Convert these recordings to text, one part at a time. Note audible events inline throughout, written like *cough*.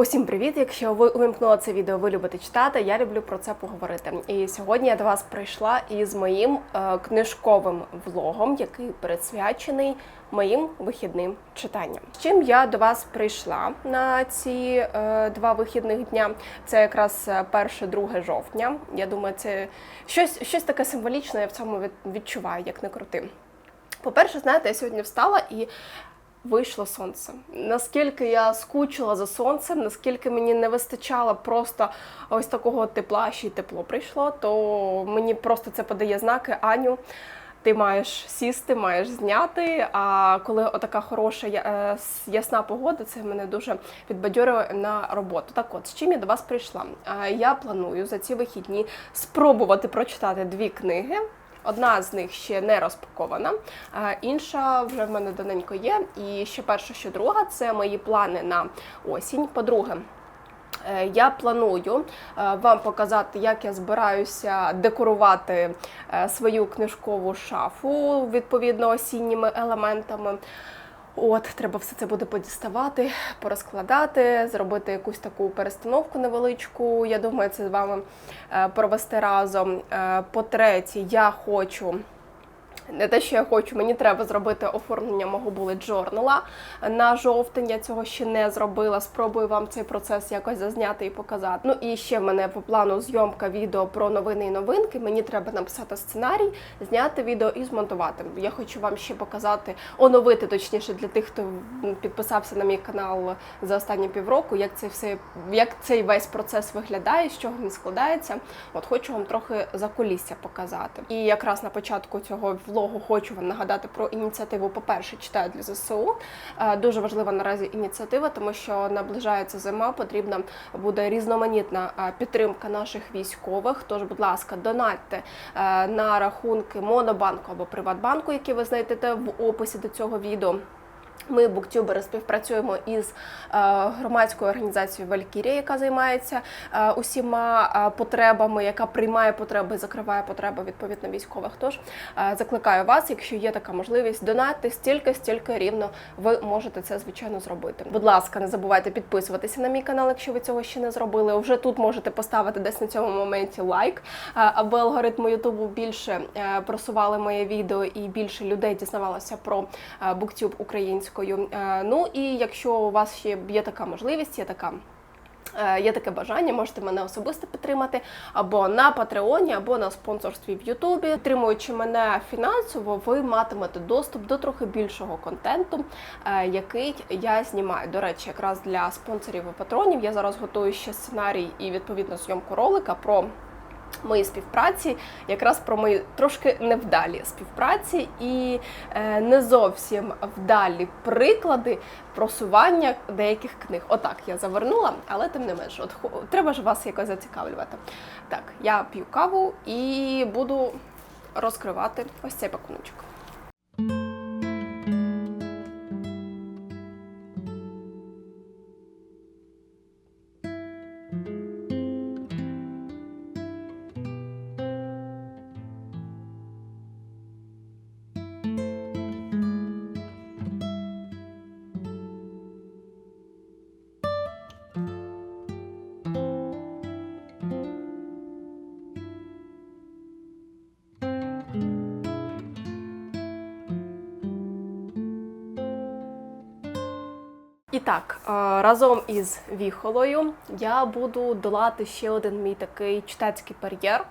Усім привіт! Якщо ви увімкнули це відео, ви любите читати. Я люблю про це поговорити. І сьогодні я до вас прийшла із моїм е, книжковим влогом, який присвячений моїм вихідним читанням. З чим я до вас прийшла на ці е, два вихідних дня? Це якраз 1-2 жовтня. Я думаю, це щось, щось таке символічне. Я в цьому відчуваю, як не крути. По-перше, знаєте, я сьогодні встала і вийшло сонце. Наскільки я скучила за сонцем, наскільки мені не вистачало просто ось такого тепла, ще й тепло прийшло, то мені просто це подає знаки Аню. Ти маєш сісти, маєш зняти. А коли отака хороша е, ясна погода, це мене дуже підбадьорює на роботу. Так от, з чим я до вас прийшла? Е, Я планую за ці вихідні спробувати прочитати дві книги. Одна з них ще не розпакована, інша вже в мене давненько є. І ще перша, що друга це мої плани на осінь. По-друге, е, я планую е, вам показати, як я збираюся декорувати е, свою книжкову шафу відповідно осінніми елементами. От, треба все це буде подіставати, порозкладати, зробити якусь таку перестановку невеличку. Я думаю, це з вами е, провести разом. Е, По-третє, я хочу. Не те, що я хочу, мені треба зробити оформлення мого journal на жовтень. Я цього ще не зробила. Спробую вам цей процес якось зазняти і показати. Ну і ще в мене по плану зйомка відео про новини і новинки. Мені треба написати сценарій, зняти відео і змонтувати. Я хочу вам ще показати, оновити точніше для тих, хто підписався на мій канал за останні півроку, як це все, як цей весь процес виглядає, з чого він складається. От хочу вам трохи за показати. І якраз на початку цього влогу хочу вам нагадати про ініціативу. По-перше, читаю для ЗСУ. Е, Дуже важлива наразі ініціатива, тому що наближається зима. Потрібна буде різноманітна е, підтримка наших військових. Тож, будь ласка, донатьте е, на рахунки Монобанку або Приватбанку, які ви знайдете в описі до цього відео. Ми, буктюбери, співпрацюємо із е, громадською організацією Валькірія, яка займається е, усіма е, потребами, яка приймає потреби, закриває потреби відповідно військових. Тож закликаю вас, якщо є така можливість, донатьте стільки, стільки рівно ви можете це звичайно зробити. Будь ласка, не забувайте підписуватися на мій канал, якщо ви цього ще не зробили. Вже тут можете поставити десь на цьому моменті лайк, аби алгоритми Ютубу більше просували моє відео і більше людей дізнавалося про буктюб українською. Е, Ну і якщо у вас ще є така можливість, є така. е, Є таке бажання, можете мене особисто підтримати або на Патреоні, або на спонсорстві в Ютубі. Підтримуючи мене фінансово, ви матимете доступ до трохи більшого контенту, е, який я знімаю. До речі, якраз для спонсорів і патронів я зараз готую ще сценарій і відповідно зйомку ролика про мої співпраці, якраз про мої трошки невдалі співпраці і е, не зовсім вдалі приклади просування деяких книг. Отак я завернула, але тим не менше, от треба ж вас якось зацікавлювати. Так, я п'ю каву і буду розкривати ось цей пакуночок. Разом із Віхолою я буду долати ще один мій такий читацький бар'єр.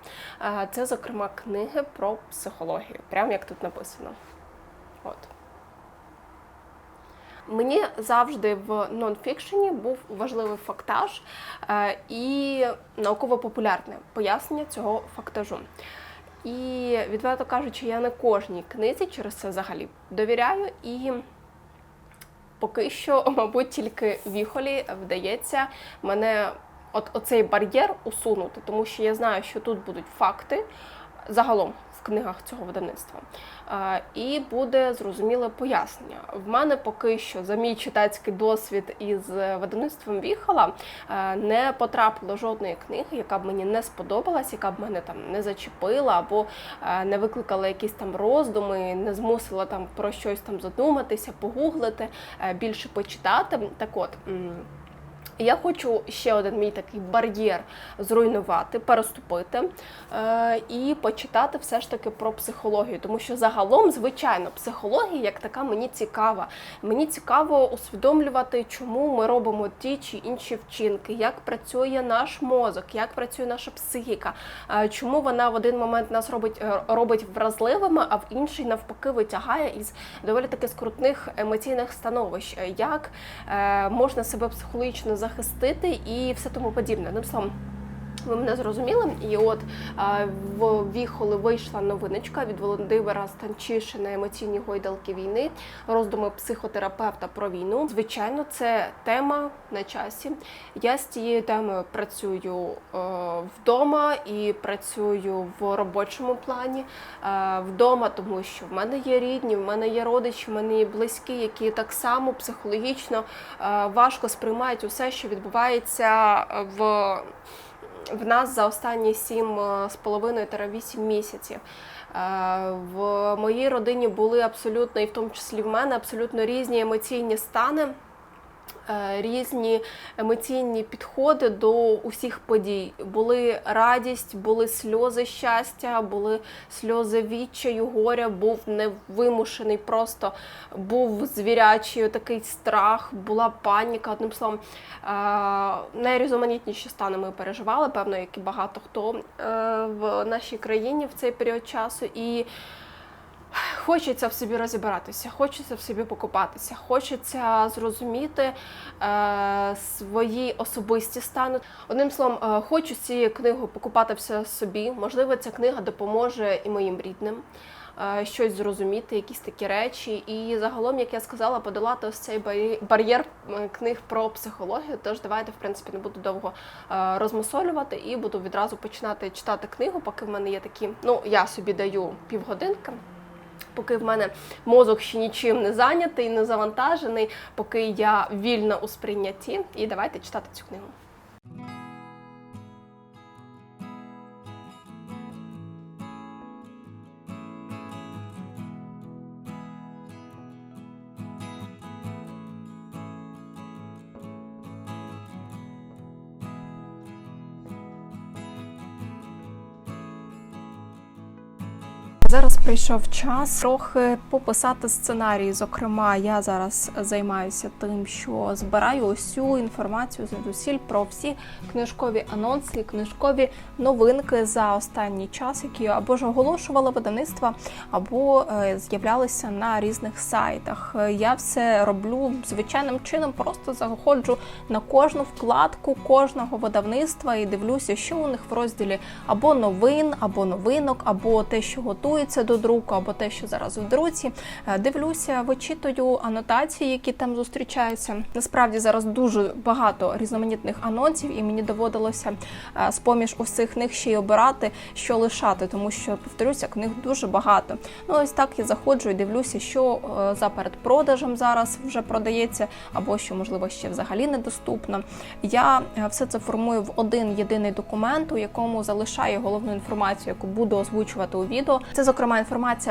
Це, зокрема, книги про психологію, прямо як тут написано. От. Мені завжди в нонфікшені був важливий фактаж е, і науково-популярне пояснення цього фактажу. І відверто кажучи, я не кожній книзі через це взагалі довіряю і. Поки що, *laughs* мабуть, тільки віхолі вдається мене от оцей бар'єр усунути, тому що я знаю, що тут будуть факти. Загалом в книгах цього видавництва. І буде зрозуміле пояснення. В мене поки що за мій читацький досвід із видавництвом Віхола е, не потрапило жодної книги, яка б мені не сподобалась, яка б мене там не зачепила або не викликала якісь там роздуми, не змусила там про щось там задуматися, погуглити, більше почитати. Так от. Я хочу ще один мій такий бар'єр зруйнувати, переступити е, і почитати все ж таки про психологію. Тому що загалом, звичайно, психологія як така мені цікава. Мені цікаво усвідомлювати, чому ми робимо ті чи інші вчинки, як працює наш мозок, як працює наша психіка, е, чому вона в один момент нас робить, е, робить вразливими, а в інший навпаки витягає із доволі таки скрутних емоційних становищ. Як можна себе психологічно захистити і все тому подібне. Одним словом, ви мене зрозуміли, і от в Віхоли вийшла новиночка від Володимира Станчишина емоційні гойдалки війни, роздуми психотерапевта про війну. Звичайно, це тема на часі. Я з цією темою працюю е, вдома і працюю в робочому плані. Е, вдома, тому що в мене є рідні, в мене є родичі, в мене є близькі, які так само психологічно е, важко сприймають усе, що відбувається в в нас за останні сім е, місяців. Е, В моїй родині були абсолютно, і в тому числі в мене, абсолютно різні емоційні стани. Е, Різні емоційні підходи до усіх подій. Були радість, були сльози щастя, були сльози відчаю, горя, був невимушений, просто був звірячий такий страх, була паніка. Одним словом, е, найрізноманітніші стани ми переживали, певно, як і багато хто е, в нашій країні в цей період часу. І Хочеться в собі розібратися, хочеться в собі покопатися, хочеться зрозуміти е, свої особисті стани. Одним словом, е, хочу цією книгою покопатися собі. Можливо, ця книга допоможе і моїм рідним е, щось зрозуміти, якісь такі речі. І загалом, як я сказала, подолати ось цей бар'є- бар'єр книг про психологію. Тож давайте, в принципі, не буду довго е, розмусолювати і буду відразу починати читати книгу, поки в мене є такі. Ну, я собі даю півгодинки. Поки в мене мозок ще нічим не зайнятий, не завантажений, поки я вільна у сприйнятті. І давайте читати цю книгу. Прийшов час трохи пописати сценарій. Зокрема, я зараз займаюся тим, що збираю усю інформацію звідусіль про всі книжкові анонси, книжкові новинки за останній час, які або ж оголошували видавництва, або е, з'являлися на різних сайтах. Я все роблю звичайним чином, просто заходжу на кожну вкладку кожного видавництва і дивлюся, що у них в розділі або новин, або новинок, або те, що готується до друку, або те, що зараз в друці. Е, Дивлюся, вичитую анотації, які там зустрічаються. Насправді зараз дуже багато різноманітних анонсів, і мені доводилося е, з-поміж усіх них ще й обирати, що лишати, тому що повторюся, книг дуже багато. Ну ось так я заходжу і дивлюся, що е, за передпродажем зараз вже продається, або що можливо ще взагалі недоступно. Я все це формую в один єдиний документ, у якому залишаю головну інформацію, яку буду озвучувати у відео. Це зокрема інформація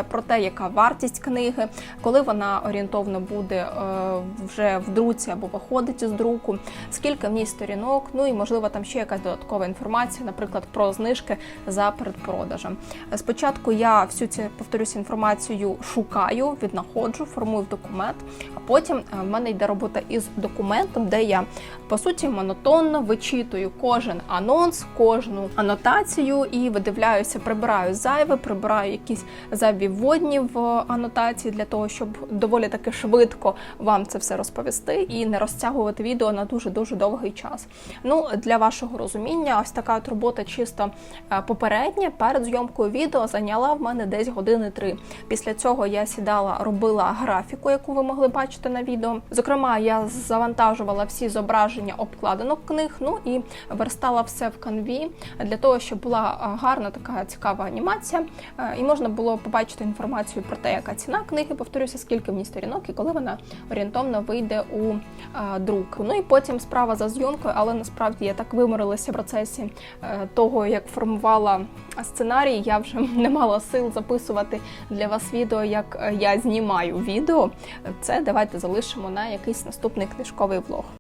про те, яка вартість книги, коли вона орієнтовно буде е, вже в друці або виходить із друку, скільки в ній сторінок. Ну і можливо там ще якась додаткова інформація, наприклад, про знижки за передпродажем. Спочатку я всю цю повторюся інформацію шукаю, віднаходжу, формую в документ, а потім е, в мене йде робота із документом, де я по суті монотонно вичитую кожен анонс, кожну анотацію і видивляюся, прибираю зайве, прибираю якісь зайві вводні в анотації для того, щоб доволі таки швидко вам це все розповісти і не розтягувати відео на дуже дуже довгий час. Ну для вашого розуміння, ось така от робота чисто е, попередня перед зйомкою відео зайняла в мене десь години три. Після цього я сідала, робила графіку, яку ви могли бачити на відео. Зокрема, я завантажувала всі зображення обкладинок книг, ну і верстала все в канві для того, щоб була гарна така цікава анімація, е, і можна було побачити інформацію про те, яка ціна книги, повторюся, скільки в ній сторінок і коли вона орієнтовно вийде у а, друк. Ну і потім справа за зйомкою, але насправді я так виморилася в процесі е, того, як формувала сценарій. Я вже *laughs* не мала сил записувати для вас відео, як е, я знімаю відео. Це давайте залишимо на якийсь наступний книжковий влог.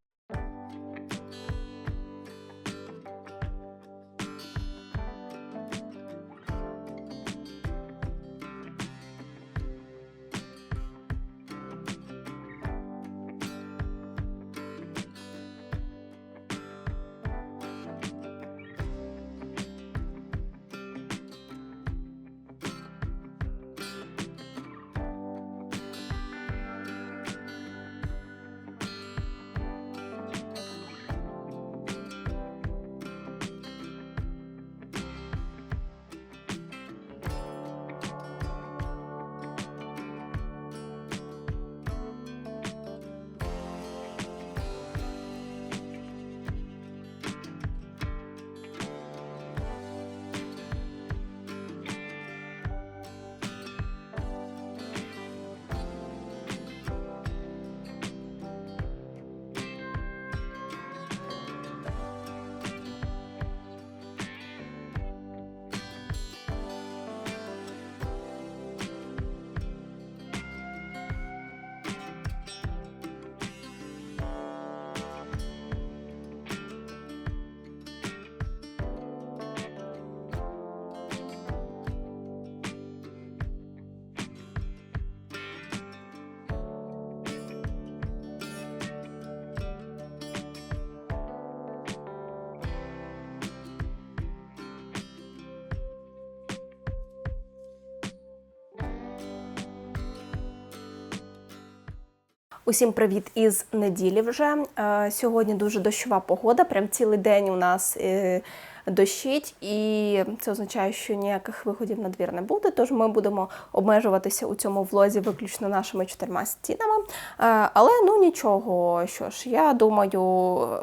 Усім привіт із неділі вже. Е, Сьогодні дуже дощова погода. Прям цілий день у нас е, дощить, і це означає, що ніяких виходів на двір не буде. Тож ми будемо обмежуватися у цьому влозі виключно нашими чотирма стінами. Е, Але ну нічого, що ж, я думаю,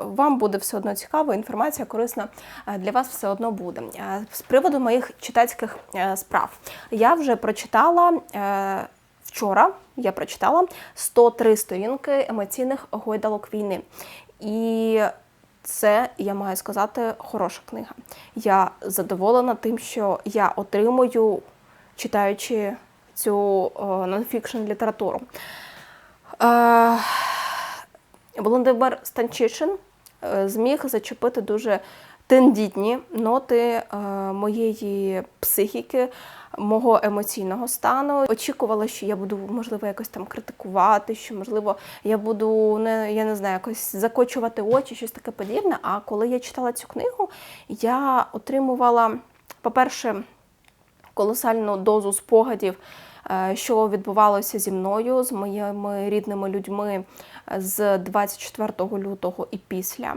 вам буде все одно цікаво, інформація корисна для вас все одно буде. З приводу моїх читацьких справ я вже прочитала. Е, Вчора я прочитала 103 сторінки емоційних гойдалок війни. І це, я маю сказати, хороша книга. Я задоволена тим, що я отримую, читаючи цю нонфікшн літературу. Е, Володимир Станчишин е, зміг зачепити дуже тендітні ноти е, моєї психіки, мого емоційного стану. Очікувала, що я буду, можливо, якось там критикувати, що, можливо, я буду не, я не знаю, якось закочувати очі, щось таке подібне. А коли я читала цю книгу, я отримувала, по-перше, колосальну дозу спогадів, е, що відбувалося зі мною, з моїми рідними людьми з 24 лютого і після.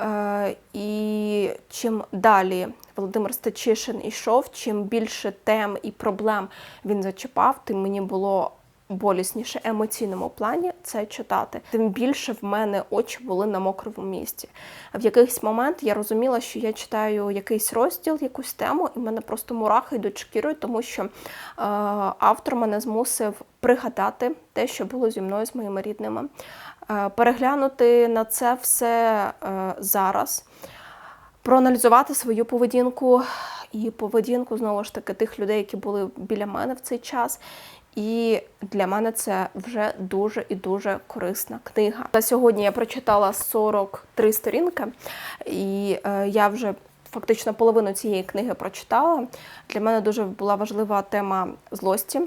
Е, І чим далі Володимир Стечишин йшов, чим більше тем і проблем він зачіпав, тим мені було болісніше емоційному плані це читати. Тим більше в мене очі були на мокрому місці. В якийсь момент я розуміла, що я читаю якийсь розділ, якусь тему, і в мене просто мурахи йдуть шкірою, тому що е, автор мене змусив пригадати те, що було зі мною з моїми рідними, е, переглянути на це все е, зараз проаналізувати свою поведінку і поведінку знову ж таки тих людей, які були біля мене в цей час. І для мене це вже дуже і дуже корисна книга. На сьогодні я прочитала 43 сторінки, і е, я вже фактично половину цієї книги прочитала. Для мене дуже була важлива тема злості.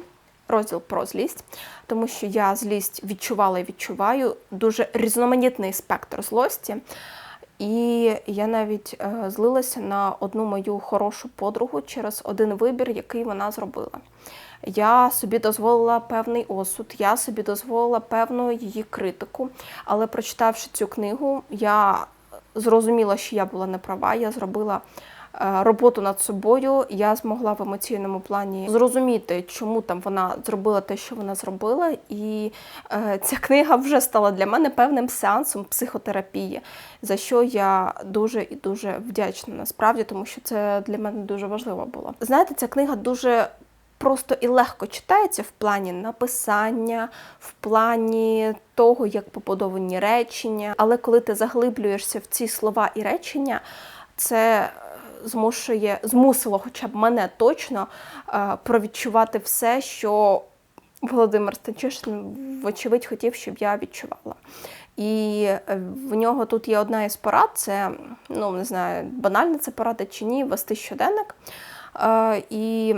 Розділ про злість, тому що я злість відчувала і відчуваю дуже різноманітний спектр злості. І я навіть е, злилася на одну мою хорошу подругу через один вибір, який вона зробила. Я собі дозволила певний осуд, я собі дозволила певну її критику. Але прочитавши цю книгу, я зрозуміла, що я була неправа, я зробила е, роботу над собою. Я змогла в емоційному плані зрозуміти, чому там вона зробила те, що вона зробила. І е, ця книга вже стала для мене певним сеансом психотерапії, за що я дуже і дуже вдячна насправді, тому що це для мене дуже важливо було. Знаєте, ця книга дуже просто і легко читається в плані написання, в плані того, як побудовані речення. Але коли ти заглиблюєшся в ці слова і речення, це е, змушує, змусило хоча б мене точно е, провідчувати все, що Володимир Станчишин, вочевидь, хотів, щоб я відчувала. І е, в нього тут є одна із порад: це ну не знаю, банальна це порада чи ні, вести щоденник. І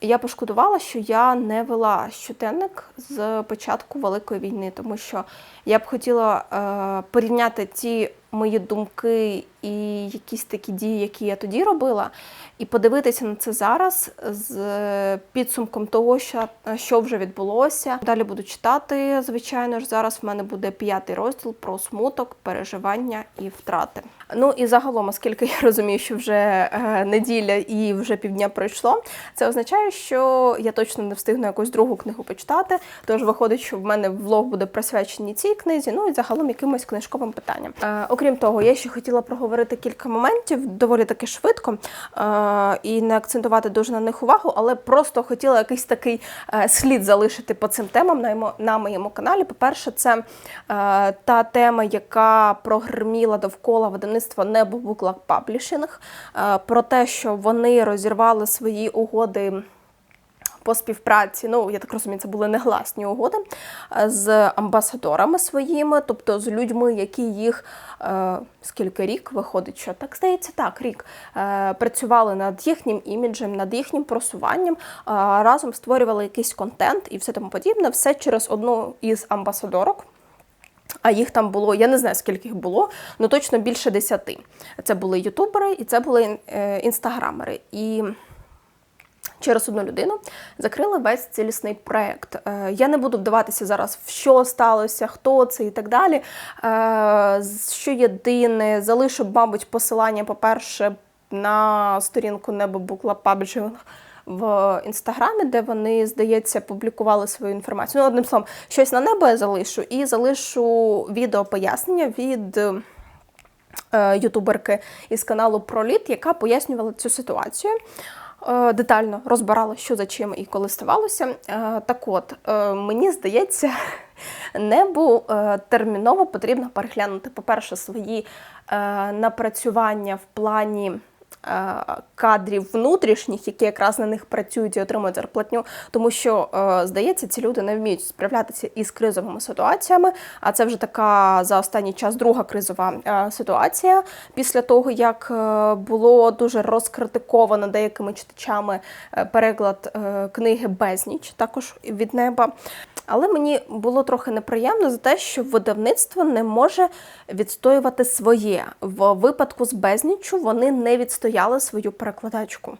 я пошкодувала, що я не вела щоденник з початку Великої війни, тому що я б хотіла е, порівняти ті мої думки і якісь такі дії, які я тоді робила, і подивитися на це зараз з підсумком того, що, що вже відбулося. Далі буду читати. Звичайно ж, зараз в мене буде п'ятий розділ про смуток, переживання і втрати. Ну і загалом, оскільки я розумію, що вже е, неділя і вже півдня пройшло, це означає, що я точно не встигну якусь другу книгу почитати. Тож виходить, що в мене влог буде присвячений цій книзі, ну і загалом якимось книжковим питанням. Е, окрім того, я ще хотіла проговорити кілька моментів доволі таки швидко е, і не акцентувати дуже на них увагу, але просто хотіла якийсь такий е, слід залишити по цим темам на, на моєму каналі. По-перше, це е, та тема, яка прогреміла довкола видавництва Небо Буклак Паблішинг, е, про те, що вони розірвали свої угоди по співпраці, ну я так розумію, це були негласні угоди е, з амбасадорами своїми, тобто з людьми, які їх е, скільки рік виходить, що так здається, так рік е, працювали над їхнім іміджем, над їхнім просуванням, е, разом створювали якийсь контент і все тому подібне, все через одну із амбасадорок. А їх там було, я не знаю, скільки їх було, але точно більше десяти. Це були ютубери і це були е, інстаграмери. І через одну людину закрили весь цілісний проект. Е, Я не буду вдаватися зараз, в що сталося, хто це і так далі. Е, Що єдине, залишу, мабуть, посилання, по-перше, на сторінку Небо Букла Publishing в інстаграмі, де вони, здається, публікували свою інформацію. Ну, одним словом, щось на небо я залишу і залишу відео пояснення від е, ютуберки із каналу Проліт, яка пояснювала цю ситуацію. Е, Детально розбирала, що за чим і коли ставалося. Е, Так от, е, мені здається, *laughs* небу терміново потрібно переглянути, по-перше, свої напрацювання в плані кадрів внутрішніх, які якраз на них працюють і отримують зарплатню, тому що е, здається, ці люди не вміють справлятися із кризовими ситуаціями. А це вже така за останній час друга кризова е, ситуація після того, як е, було дуже розкритиковано деякими читачами е, переклад е, книги Безніч, також від неба. Але мені було трохи неприємно за те, що видавництво не може відстоювати своє. В випадку з безніччю вони не відстояли свою перекладачку.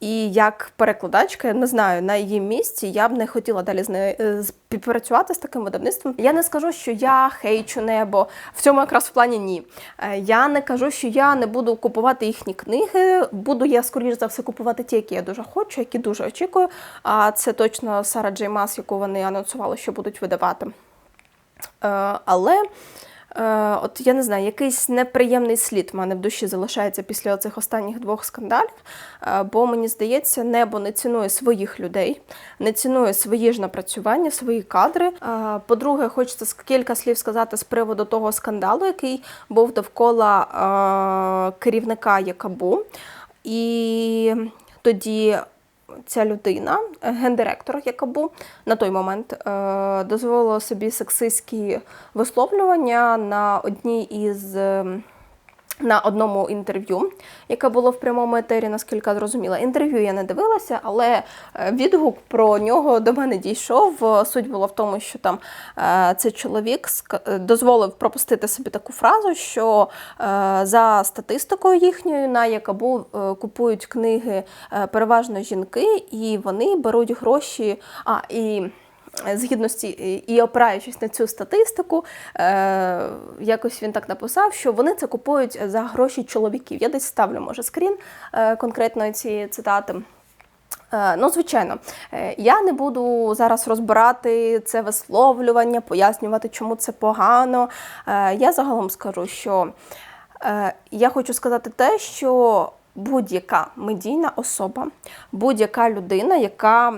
І як перекладачка, я не знаю, на її місці я б не хотіла далі з нею е, співпрацювати з таким видавництвом. Я не скажу, що я хейчу небо. В цьому якраз в плані ні. Е, Я не кажу, що я не буду купувати їхні книги. Буду я, скоріш за все, купувати ті, які я дуже хочу, які дуже очікую. А це точно Сара Джей Мас, яку вони анонсували, що будуть видавати. Е, Але е, от я не знаю, якийсь неприємний слід в мене в душі залишається після цих останніх двох скандалів. Е, Бо мені здається, небо не цінує своїх людей, не цінує свої ж напрацювання, свої кадри. Е, По-друге, хочеться кілька слів сказати з приводу того скандалу, який був довкола е, керівника Якабу. І тоді ця людина, гендиректор, яка був на той момент е, дозволила собі сексистські висловлювання на одній із. На одному інтерв'ю, яке було в прямому етері, наскільки я зрозуміла. Інтерв'ю я не дивилася, але е, відгук про нього до мене дійшов. Е, Суть була в тому, що там е, цей чоловік дозволив пропустити собі таку фразу, що за статистикою їхньою на Якабу купують книги переважно жінки, і вони беруть гроші. А, і Згідно з ці і опираючись на цю статистику, е, якось він так написав, що вони це купують за гроші чоловіків. Я десь ставлю, може, скрін е, конкретної цієї цитати. Е, Ну, звичайно, е, я не буду зараз розбирати це висловлювання, пояснювати, чому це погано. Е, Я загалом скажу, що е, я хочу сказати те, що будь-яка медійна особа, будь-яка людина, яка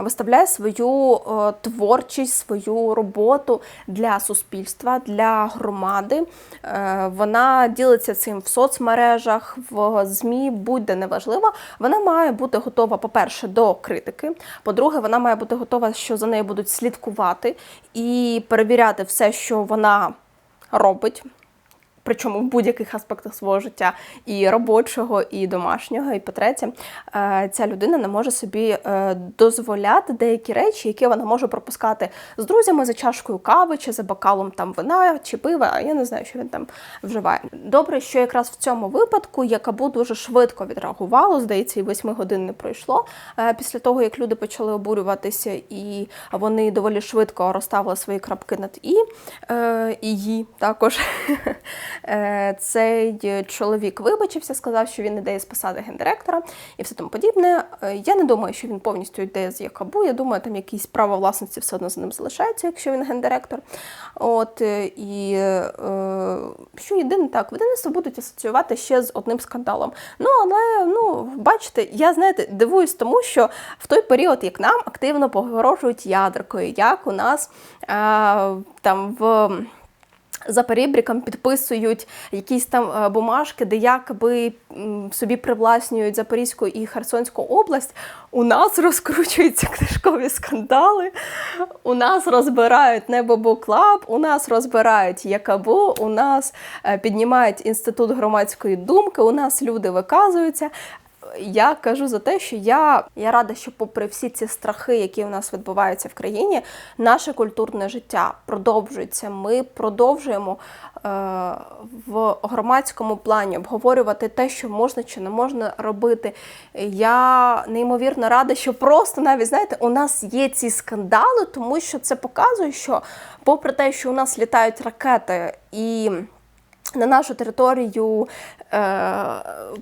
виставляє свою е, творчість, свою роботу для суспільства, для громади, е, вона ділиться цим в соцмережах, в ЗМІ, будь-де неважливо. Вона має бути готова, по-перше, до критики. По-друге, вона має бути готова, що за нею будуть слідкувати і перевіряти все, що вона робить причому в будь-яких аспектах свого життя, і робочого, і домашнього. І по-третє, е, ця людина не може собі е, дозволяти деякі речі, які вона може пропускати з друзями за чашкою кави чи за бокалом там вина чи пива. Я не знаю, що він там вживає. Добре, що якраз в цьому випадку Якабу дуже швидко відреагувало. Здається, і восьми годин не пройшло е, після того, як люди почали обурюватися, і вони доволі швидко розставили свої крапки над і її також. *laughs* Е, Цей чоловік вибачився, сказав, що він іде з посади гендиректора і все тому подібне. Е, Я не думаю, що він повністю йде з Якабу. Я думаю, там якісь право власності все одно за ним залишається, якщо він гендиректор. От е, і е, що єдине так, видавництво будуть асоціювати ще з одним скандалом. Ну але ну бачите, я знаєте, дивуюсь тому, що в той період, як нам активно погрожують ядеркою, як у нас е, там в. За перебріком підписують якісь там е, бумажки, де якби собі привласнюють Запорізьку і Херсонську область. У нас *laughs* розкручуються книжкові скандали, у нас розбирають Небо Клаб, у нас розбирають Якабу, у нас е, піднімають інститут громадської думки, у нас люди виказуються. Я кажу за те, що я, я рада, що, попри всі ці страхи, які у нас відбуваються в країні, наше культурне життя продовжується. Ми продовжуємо е, в громадському плані обговорювати те, що можна чи не можна робити. Я неймовірно рада, що просто навіть знаєте, у нас є ці скандали, тому що це показує, що попри те, що у нас літають ракети і на нашу територію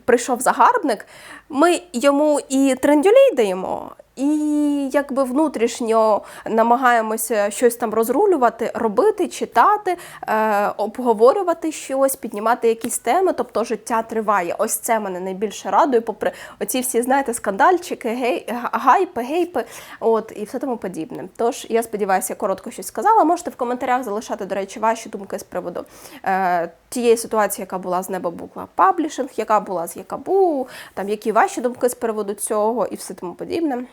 прийшов загарбник, ми йому і трендюлей даємо, і якби внутрішньо намагаємося щось там розрулювати, робити, читати, е, обговорювати щось, піднімати якісь теми. Тобто життя триває. Ось це мене найбільше радує, попри оці всі, знаєте, скандальчики, гей, гайпи, гейпи, от і все тому подібне. Тож я сподіваюся, я коротко щось сказала. Можете в коментарях залишати, до речі, ваші думки з приводу е, тієї ситуації, яка була з Небобукла Паблішинг, яка була з Якабу, там які ваші думки з приводу цього і все тому подібне.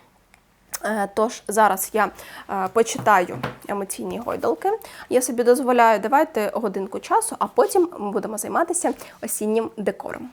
Е, Тож зараз я е, почитаю емоційні гойдалки. Я собі дозволяю, давайте годинку часу, а потім ми будемо займатися осіннім декором.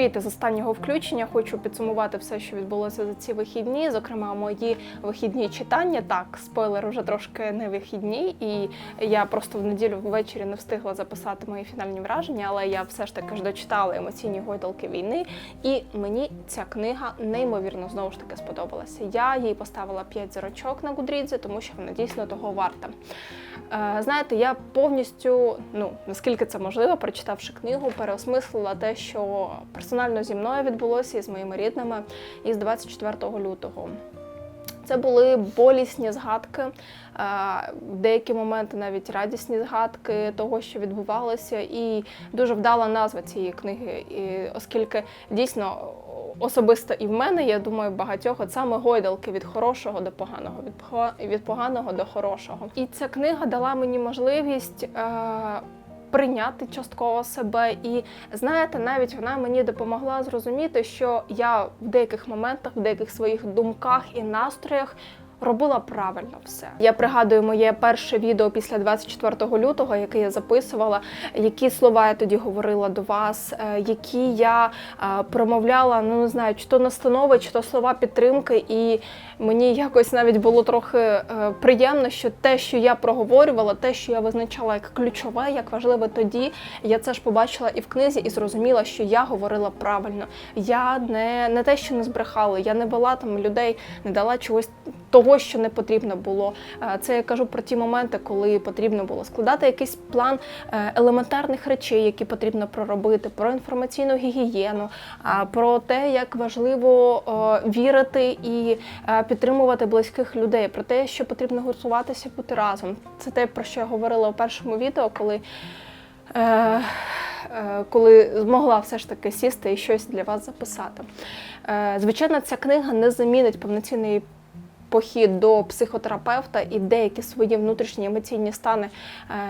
Привіт із останнього включення. Хочу підсумувати все, що відбулося за ці вихідні. Зокрема, мої вихідні читання. Так, спойлер вже трошки не вихідні, і я просто в неділю ввечері не встигла записати мої фінальні враження, але я все ж таки ж дочитала емоційні гойдалки війни, і мені ця книга неймовірно знову ж таки сподобалася. Я їй поставила 5 зірочок на Гудрідзі, тому що вона дійсно того варта. Е, Знаєте, я повністю, ну наскільки це можливо, прочитавши книгу, переосмислила те, що персонально зі мною відбулося і з моїми рідними із 24 лютого. Це були болісні згадки, е, деякі моменти навіть радісні згадки того, що відбувалося, і дуже вдала назва цієї книги, і, оскільки дійсно особисто і в мене, я думаю, багатьох от саме гойдалки від хорошого до поганого, від від поганого до хорошого. І ця книга дала мені можливість. Е, Прийняти частково себе, і знаєте, навіть вона мені допомогла зрозуміти, що я в деяких моментах, в деяких своїх думках і настроях робила правильно все. Я пригадую моє перше відео після 24 лютого, яке я записувала, які слова я тоді говорила до вас, е, які я е, промовляла, ну не знаю, чи то настанови, чи то слова підтримки, і мені якось навіть було трохи е, приємно, що те, що я проговорювала, те, що я визначала як ключове, як важливе тоді, я це ж побачила і в книзі, і зрозуміла, що я говорила правильно. Я не, не те, що не збрехала, я не вела там людей, не дала чогось того, що не потрібно було. Е, Це я кажу про ті моменти, коли потрібно було складати якийсь план е, елементарних речей, які потрібно проробити, про інформаційну гігієну, про те, як важливо вірити і підтримувати близьких людей, про те, що потрібно гуртуватися, бути разом. Це те, про що я говорила у першому відео, коли. Е, е, коли змогла все ж таки сісти і щось для вас записати. Е, Звичайно, ця книга не замінить повноцінний похід до психотерапевта і деякі свої внутрішні емоційні стани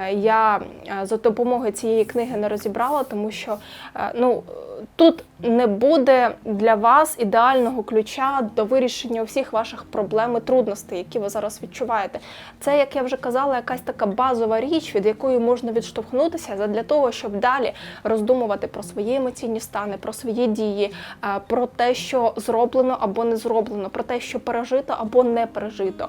е, я е, за допомогою цієї книги не розібрала, тому що е, ну тут не буде для вас ідеального ключа до вирішення всіх ваших проблем і трудностей, які ви зараз відчуваєте. Це, як я вже казала, якась така базова річ, від якої можна відштовхнутися для того, щоб далі роздумувати про свої емоційні стани, про свої дії, е, про те, що зроблено або не зроблено, про те, що пережито або не пережито.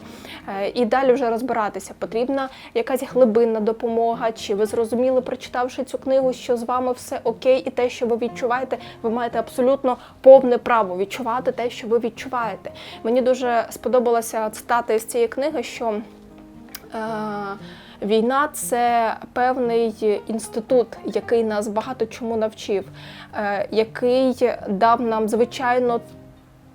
Е, І далі вже розбиратися, потрібна якась глибинна допомога, чи ви зрозуміли, прочитавши цю книгу, що з вами все окей, і те, що ви відчуваєте, ви маєте абсолютно повне право відчувати те, що ви відчуваєте. Мені дуже сподобалася цитата із цієї книги, що е, війна це певний інститут, який нас багато чому навчив, е, який дав нам звичайно.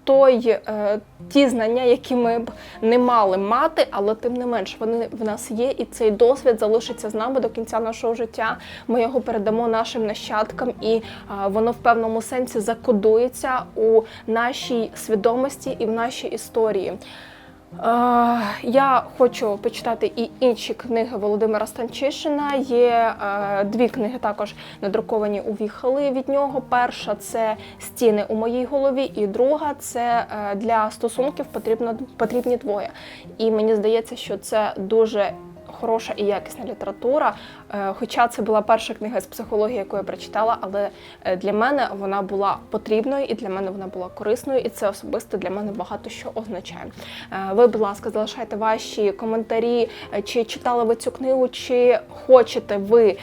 Той е, ті знання, які ми б не мали мати, але тим не менш вони в нас є, і цей досвід залишиться з нами до кінця нашого життя. Ми його передамо нашим нащадкам, і е, воно в певному сенсі закодується у нашій свідомості і в нашій історії. Я хочу почитати і інші книги Володимира Станчишина. Є е, дві книги також надруковані у віхали від нього. Перша це стіни у моїй голові, і друга це е, для стосунків потрібно потрібні двоє. І мені здається, що це дуже хороша і якісна література. Е, Хоча це була перша книга з психології, яку я прочитала, але е, для мене вона була потрібною і для мене вона була корисною, і це особисто для мене багато що означає. Е, Ви, будь ласка, залишайте ваші коментарі, чи читали ви цю книгу, чи хочете ви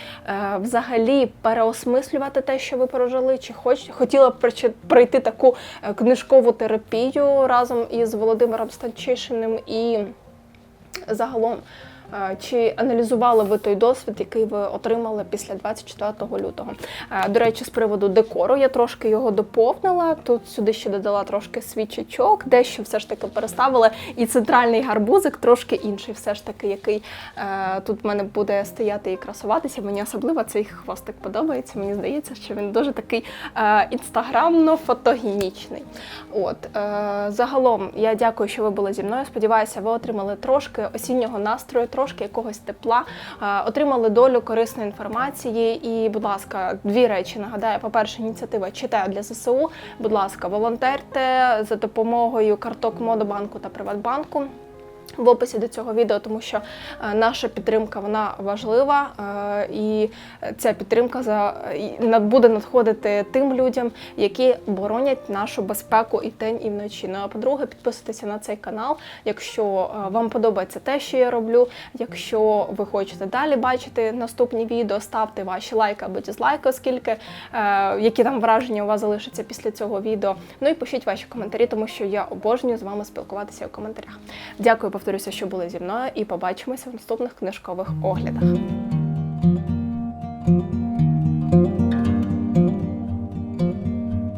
взагалі переосмислювати те, що ви прожили, чи хоч хотіли б пройти таку книжкову терапію разом із Володимиром Станчишиним і загалом. Чи аналізували ви той досвід, який ви отримали після 24 лютого? До речі, з приводу декору я трошки його доповнила. Тут сюди ще додала трошки свічечок, дещо все ж таки переставила. І центральний гарбузик трошки інший, все ж таки, який е, тут в мене буде стояти і красуватися. Мені особливо цей хвостик подобається. Мені здається, що він дуже такий е, інстаграмно-фотогенічний. От е, загалом я дякую, що ви були зі мною. Сподіваюся, ви отримали трошки осіннього настрою, трошки якогось тепла, е, отримали долю корисної інформації. І, будь ласка, дві речі нагадаю. По-перше, ініціатива читаю для ЗСУ. Будь ласка, волонтерте за допомогою карток Модобанку та Приватбанку. В описі до цього відео, тому що е, наша підтримка вона важлива, е, і ця підтримка за буде надходити тим людям, які боронять нашу безпеку і день, і вночі. Ну а по-друге, підписуйтеся на цей канал, якщо е, вам подобається те, що я роблю. Якщо ви хочете далі бачити наступні відео, ставте ваші лайки або дізлайки, оскільки які там враження у вас залишаться після цього відео. Ну і пишіть ваші коментарі, тому що я обожнюю з вами спілкуватися у коментарях. Дякую, повторюся, що були зі мною, і побачимося в наступних книжкових оглядах.